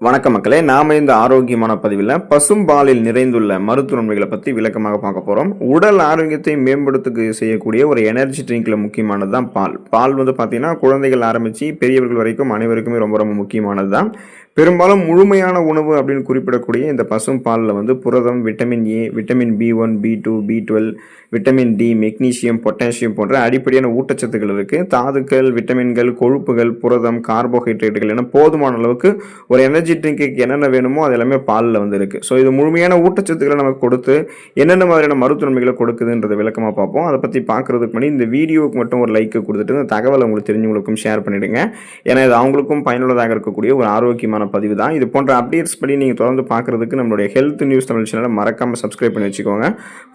வணக்க மக்களே நாம இந்த ஆரோக்கியமான பதிவில் பசும்பாலில் நிறைந்துள்ள மருத்துவ நன்மைகளை பற்றி விளக்கமாக பார்க்க போகிறோம் உடல் ஆரோக்கியத்தை மேம்படுத்துக்கு செய்யக்கூடிய ஒரு எனர்ஜி ட்ரிங்கில் முக்கியமானது தான் பால். பால் வந்து பார்த்திங்கன்னா குழந்தைகள் ஆரம்பித்து பெரியவர்கள் வரைக்கும் அனைவருக்குமே ரொம்ப ரொம்ப முக்கியமானது தான் பெரும்பாலும் முழுமையான உணவு அப்படின்னு குறிப்பிடக்கூடிய இந்த பசும் பாலில் வந்து புரதம் vitamin A vitamin B one B two B twelve vitamin D magnesium potassium போன்ற அடிப்படையான ஊட்டச்சத்துக்கள் இருக்குது தாதுக்கள் விட்டமின்கள் கொழுப்புகள் புரதம் கார்போஹைட்ரேட்டுகள் என போதுமான அளவுக்கு ஒரு எனர்ஜி ட்ரிங்க்கு என்னென்ன வேணுமோ அது எல்லாமே பாலில் வந்து இருக்குது ஸோ இது முழுமையான ஊட்டச்சத்துக்களை நமக்கு கொடுத்து என்னென்ன மாதிரியான மருத்துவமைகளை கொடுக்குதுன்றத விளக்கமாக பார்ப்போம். அதை பற்றி பார்க்குறதுக்கு முன்னாடி இந்த வீடியோவுக்கு மட்டும் ஒரு லைக்கு கொடுத்துட்டு இந்த தகவலை உங்களுக்கு தெரிஞ்சவங்களுக்கும் ஷேர் பண்ணிவிடுங்க ஏன்னா இது அவங்களுக்கும் பயனுள்ளதாக இருக்கக்கூடிய ஒரு ஆரோக்கியமான பதிவு தான். இது போன்ற அப்டேட்ஸ் படி நீங்கள் தொடர்ந்து பார்க்குறதுக்கு நம்மளுடைய ஹெல்த் நியூஸ் தமிழ் சேனலை மறக்காமல் சப்ஸ்கிரைப் பண்ணி வச்சுக்கோங்க.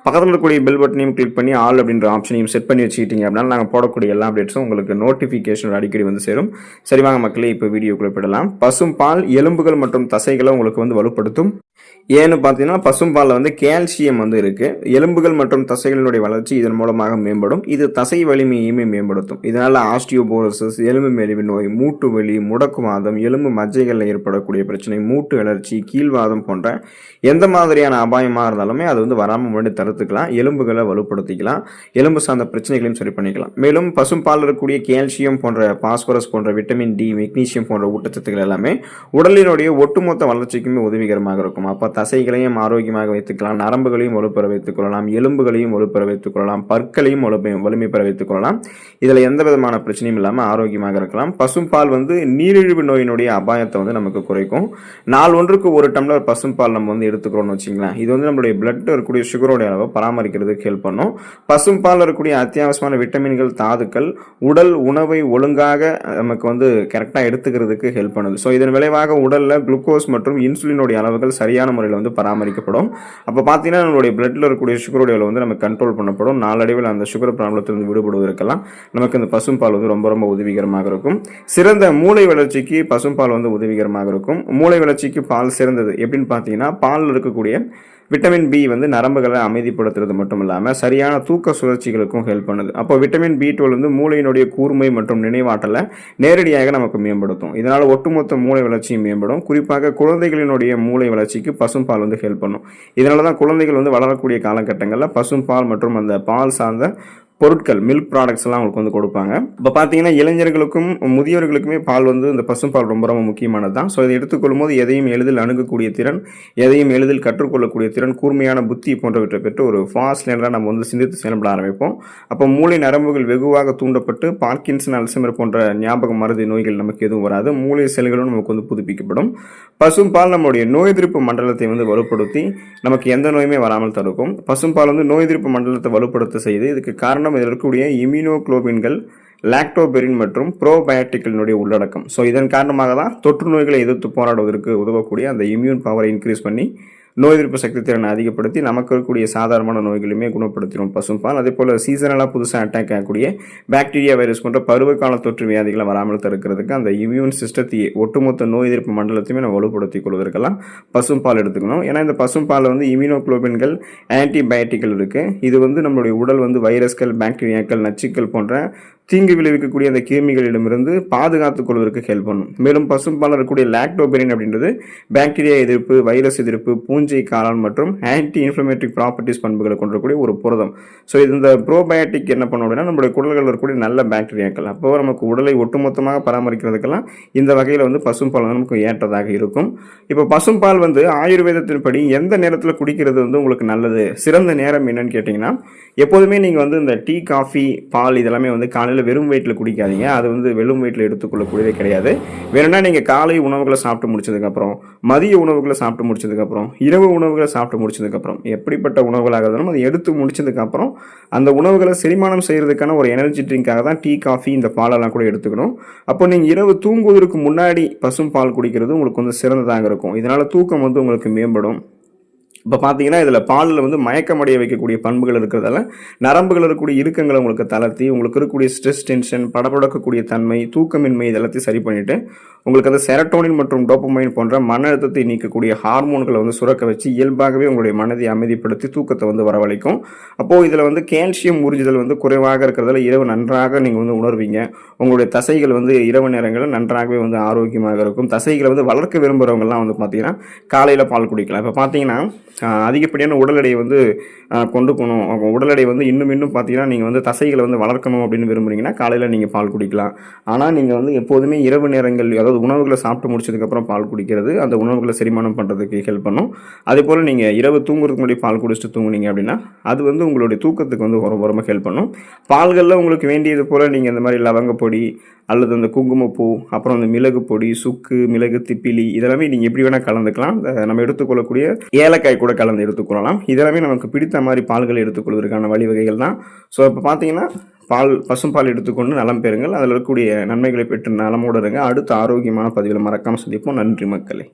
பக்கத்தில் இருக்கக்கூடிய பெல் பட்டனையும் கிளிக் பண்ணி ஆல் அப்படின்ற ஆப்ஷனையும் செட் பண்ணி வச்சுக்கிட்டீங்க அப்படின்னா நாங்கள் போடக்கூடிய எல்லா அப்டேட்ஸும் உங்களுக்கு நோட்டிஃபிகேஷன் அடிக்கடி வந்து சேரும். சரிவாங்க மக்களே இப்போ வீடியோ போயிடலாம். பசும் பால் எலும்புகள் மற்றும் தசைகளை உங்களுக்கு வந்து வலுப்படுத்தும். ஏன்னு பார்த்தீங்கன்னா பசும்பாலில் வந்து கால்சியம் வந்து இருக்குது எலும்புகள் மற்றும் தசைகளினுடைய வளர்ச்சி இதன் மூலமாக மேம்படும். இது தசை வலிமையுமே மேம்படுத்தும். இதனால் ஆஸ்டியோபோரோசஸ் எலும்பு மெலிவு நோய் மூட்டு வலி முடக்குவாதம் எலும்பு மஜ்ஜைகளில் ஏற்படக்கூடிய பிரச்சனை மூட்டு வளர்ச்சி கீழ்வாதம் போன்ற எந்த மாதிரியான அபாயமாக இருந்தாலுமே அது வந்து வராமல் முன்னாடி தடுத்துக்கலாம். எலும்புகளை வலுப்படுத்திக்கலாம். எலும்பு சார்ந்த பிரச்சனைகளையும் சரி பண்ணிக்கலாம். மேலும் பசும்பால் இருக்கக்கூடிய கால்சியம் போன்ற பாஸ்பரஸ் போன்ற விட்டமின் டி மெக்னீசியம் போன்ற ஊட்டச்சத்துக்கள் எல்லாமே உடலினுடைய ஒட்டுமொத்த வளர்ச்சிக்குமே உதவிகரமாக இருக்கும். அப்போ தசைகளையும் ஆரோக்கியமாக வைத்துக்கலாம். நரம்புகளையும் வலுப்பெற வைத்துக் கொள்ளலாம். எலும்புகளையும் வலுப்பெற வைத்துக் கொள்ளலாம். பற்களையும் வலுப்பை வலிமை பெற வைத்துக் கொள்ளலாம். இதில் எந்த விதமான பிரச்சனையும் இல்லாமல் ஆரோக்கியமாக இருக்கலாம். பசும்பால் வந்து நீரிழிவு நோயினுடைய அபாயத்தை வந்து நமக்கு குறைக்கும். நாள் ஒன்றுக்கு ஒரு டம்ளர் பசும்பால் நம்ம வந்து எடுத்துக்கிறோம்னு வச்சுங்களேன் இது வந்து நம்மளுடைய பிளட் இருக்கக்கூடிய சுகரோடைய அளவை பராமரிக்கிறதுக்கு ஹெல்ப் பண்ணும். பசும்பால் இருக்கக்கூடிய அத்தியாவசியமான விட்டமின்கள் தாதுக்கள் உடல் உணவை ஒழுங்காக நமக்கு வந்து கரெக்டாக எடுத்துக்கிறதுக்கு ஹெல்ப் பண்ணுது. ஸோ இதன் விளைவாக உடலில் குளுக்கோஸ் மற்றும் இன்சுலினுடைய அளவுகள் சரி சரியான முறையில் வந்து பராமரிக்கப்படும். அப்போ பார்த்தீங்கன்னா நம்மளுடைய பிளட்டில் இருக்கக்கூடிய சுகருடைய வந்து நம்ம கண்ட்ரோல் பண்ணப்படும். நாளடைவில் அந்த சுகர் ப்ராப்ளத்திலிருந்து விடுபடுவதற்கெல்லாம் நமக்கு இந்த பசும்பால் வந்து ரொம்ப ரொம்ப உதவிகரமாக இருக்கும். சிறந்த மூளை வளர்ச்சிக்கு பசும்பால் வந்து உதவிகரமாக இருக்கும். மூளை வளர்ச்சிக்கு பால் சிறந்தது எப்படின்னு பார்த்தீங்கன்னா பாலில் இருக்கக்கூடிய விட்டமின் பி வந்து நரம்புகளை அமைதிப்படுத்துறது மட்டும் இல்லாமல் சரியான தூக்க சுழற்சிகளுக்கும் ஹெல்ப் பண்ணுது. அப்போ விட்டமின் பி டுவெல் வந்து மூளையினுடைய கூர்மை மற்றும் நினைவாற்றலை நேரடியாக நமக்கு மேம்படுத்தும். இதனால் ஒட்டுமொத்த மூளை வளர்ச்சியும் மேம்படும். குறிப்பாக குழந்தைகளினுடைய மூளை வளர்ச்சிக்கு பசும்பால் வந்து ஹெல்ப் பண்ணும். இதனால தான் குழந்தைகள் வந்து வளரக்கூடிய காலகட்டங்களில் பசும்பால் மற்றும் அந்த பால் சார்ந்த பொருட்கள் மில்க் ப்ராடக்ட்ஸ் எல்லாம் அவங்களுக்கு வந்து கொடுப்பாங்க. இப்போ பார்த்தீங்கன்னா இளைஞர்களுக்கும் முதியோர்களுக்குமே பால் வந்து இந்த பசும்பால் ரொம்ப ரொம்ப முக்கியமானது தான். ஸோ இதை எடுத்துக்கொள்ளும் போது எதையும் எளிதில் அணுகக்கூடிய திறன் எதையும் எளிதில் கற்றுக்கொள்ளக்கூடிய திறன் கூர்மையான புத்தி போன்றவற்றை பெற்று ஒரு ஃபாஸ்ட் லேனராக நம்ம வந்து சிந்தித்து செயல்பட ஆரம்பிப்போம். அப்போ மூளை நரம்புகள் வெகுவாக தூண்டப்பட்டு பார்க்கின்சன் அல்சமர் போன்ற ஞாபக மருதி நோய்கள் நமக்கு எதுவும் வராது. மூளை செல்களும் நமக்கு வந்து புதுப்பிக்கப்படும். பசும்பால் நம்மளுடைய நோய் எதிர்ப்பு மண்டலத்தை வந்து வலுப்படுத்தி நமக்கு எந்த நோயுமே வராமல் தடுக்கும். பசும்பால் வந்து நோய் எதிர்ப்பு மண்டலத்தை வலுப்படுத்த செய்து இதுக்கு காரணம் இதில் இருக்கக்கூடிய இம்யூனோக்ளோபின்கள் லாக்டோபெரின் மற்றும் ப்ரோபயோட்டிக்களினுடைய உள்ளடக்கம். ஸோ இதன் காரணமாக தான் தொற்று நோய்களை எதிர்த்து போராடுவதற்கு உதவக்கூடிய அந்த இம்யூன் பவரை இன்க்ரீஸ் பண்ணி நோய் எதிர்ப்பு சக்தி திறனை அதிகப்படுத்தி நமக்கு இருக்கக்கூடிய சாதாரணமான நோய்களுமே குணப்படுத்திடும் பசும்பால் அதே போல் சீசனலாக புதுசாக அட்டாக் ஆகக்கூடிய பாக்டீரியா வைரஸ் போன்ற பருவகால தொற்று வியாதிகளை வராமல் தடுக்கிறதுக்கு அந்த இம்யூன் சிஸ்டத்தையே ஒட்டுமொத்த நோய் எதிர்ப்பு மண்டலத்தையுமே நம்ம வலுப்படுத்திக் கொள்வதற்கெல்லாம் பசும்பால் எடுத்துக்கணும். ஏன்னா இந்த பசும்பாலில் வந்து இம்யூனோக்ளோபின்கள் ஆன்டிபயோட்டிக்கல் இருக்குது இது வந்து நம்மளுடைய உடல் வந்து வைரஸ்கள் பாக்டீரியாக்கள் நச்சுக்கள் போன்ற தீங்கு விளைவிக்கக்கூடிய அந்த கிருமிகளிடமிருந்து பாதுகாத்துக் கொள்வதற்கு ஹெல்ப் பண்ணும். மேலும் பசும்பால் இருக்கக்கூடிய லாக்டோபெரின் அப்படின்றது பாக்டீரியா எதிர்ப்பு வைரஸ் எதிர்ப்பு பூஞ்சை காளான் மற்றும் ஆன்டி இன்ஃப்ளமேட்டரி ப்ராப்பர்ட்டிஸ் பண்புகளை கொண்டிருக்கக்கூடிய ஒரு புரதம். ஸோ இது இந்த ப்ரோபயோட்டிக் என்ன பண்ணும் அப்படின்னா நம்மளுடைய குடல்களில் இருக்கக்கூடிய நல்ல பாக்டீரியாக்கள் அப்போ நமக்கு உடலை ஒட்டுமொத்தமாக பராமரிக்கிறதுக்கெல்லாம் இந்த வகையில் வந்து பசும்பால் நமக்கு ஏற்றதாக இருக்கும். இப்போ பசும்பால் வந்து ஆயுர்வேதத்தின்படி எந்த நேரத்தில் குடிக்கிறது வந்து உங்களுக்கு நல்லது? சிறந்த நேரம் என்னன்னு கேட்டிங்கன்னா எப்போதுமே நீங்கள் வந்து இந்த டீ காஃபி பால் இதெல்லாமே வந்து காலையில் வெறும் வயிற்றில் குடிக்காதீங்க. அது வந்து வெறும் வயிற்றில் எடுத்துக்கொள்ளக்கூடியதே கிடையாது. வேணும்னா நீங்கள் காலை உணவுகளை சாப்பிட்டு முடிச்சதுக்கப்புறம் மதிய உணவுகளை சாப்பிட்டு முடிச்சதுக்கப்புறம் இரவு உணவுகளை சாப்பிட்டு முடிச்சதுக்கப்புறம் எப்படிப்பட்ட உணவுகளாக இருந்தாலும் அதை எடுத்து முடிச்சதுக்கப்புறம் அந்த உணவுகளை செரிமானம் செய்கிறதுக்கான ஒரு எனர்ஜி ட்ரிங்காக தான் டீ காஃபி இந்த பாலெல்லாம் கூட எடுத்துக்கணும். அப்போ நீங்கள் இரவு தூங்குவதற்கு முன்னாடி பசும் பால் குடிக்கிறது உங்களுக்கு வந்து சிறந்ததாக இருக்கும். இதனால் தூக்கம் வந்து உங்களுக்கு மேம்படும். இப்போ பார்த்தீங்கன்னா இதில் பாலில் வந்து மயக்கமடைய வைக்கக்கூடிய பண்புகள் இருக்கிறதால நரம்புகள் இருக்கக்கூடிய இறுக்கங்களை உங்களுக்கு தளர்த்தி உங்களுக்கு இருக்கக்கூடிய ஸ்ட்ரெஸ் டென்ஷன் படபடக்கக்கூடிய தன்மை தூக்கமின்மை இதெல்லாத்தையும் சரி பண்ணிவிட்டு உங்களுக்கு அந்த செரட்டோனின் மற்றும் டோப்பமைன் போன்ற மன அழுத்தத்தை நீக்கக்கூடிய ஹார்மோன்களை வந்து சுரக்க வச்சு இயல்பாகவே உங்களுடைய மனதை அமைதிப்படுத்தி தூக்கத்தை வந்து வரவழைக்கும். அப்போது இதில் வந்து கேல்சியம் உறிஞ்சுதல் வந்து குறைவாக இருக்கிறதால இரவு நன்றாக நீங்கள் வந்து உணர்வீங்க. உங்களுடைய தசைகள் வந்து இரவு நேரங்களில் நன்றாகவே வந்து ஆரோக்கியமாக இருக்கும். தசைகளை வந்து வளர்க்க விரும்புகிறவங்கலாம் வந்து பார்த்தீங்கன்னா காலையில் பால் குடிக்கலாம். இப்போ பார்த்தீங்கன்னா அதிகப்படியான உடல் எடையை வந்து கொண்டு போகணும். உடல் எடை வந்து இன்னும் இன்னும் பார்த்தீங்கன்னா நீங்கள் வந்து தசைகளை வந்து வளர்க்கணும் அப்படின்னு விரும்புகிறீங்கன்னா காலையில் நீங்கள் பால் குடிக்கலாம். ஆனால் நீங்கள் வந்து எப்போதுமே இரவு நேரங்கள் அதாவது உணவுகளை சாப்பிட்டு முடிச்சதுக்கப்புறம் பால் குடிக்கிறது அந்த உணவுகளை செரிமானம் பண்ணுறதுக்கு ஹெல்ப் பண்ணும். அதே போல் நீங்கள் இரவு தூங்குறதுக்கு முன்னாடி பால் குடிச்சிட்டு தூங்குனீங்க அப்படின்னா அது வந்து உங்களுடைய தூக்கத்துக்கு வந்து ரொம்ப ரொம்ப ஹெல்ப் பண்ணும். பால்களில் உங்களுக்கு வேண்டியது போல் நீங்கள் இந்த மாதிரி லவங்கப்பொடி அல்லது அந்த குங்குமப்பூ அப்புறம் அந்த மிளகு பொடி சுக்கு மிளகு திப்பிலி இதெல்லாமே நீங்கள் எப்படி வேணால் கலந்துக்கலாம். இந்த நம்ம எடுத்துக்கொள்ளக்கூடிய ஏலக்காய் கூட கலந்து எடுத்துக்கொள்ளலாம் இதெல்லாமே நமக்கு பிடித்த மாதிரி பால்களை எடுத்துக்கொள்வதற்கான வழிவகைகள் தான். ஸோ இப்போ பார்த்தீங்கன்னா பால் பசும்பால் எடுத்துக்கொண்டு நலம் பெறுங்கள். அதில் இருக்கக்கூடிய நன்மைகளை பெற்று நலமோடு இருங்க. அடுத்த ஆரோக்கியமான பதிவில் மறக்காமல் சந்திப்போம். நன்றி மக்களே.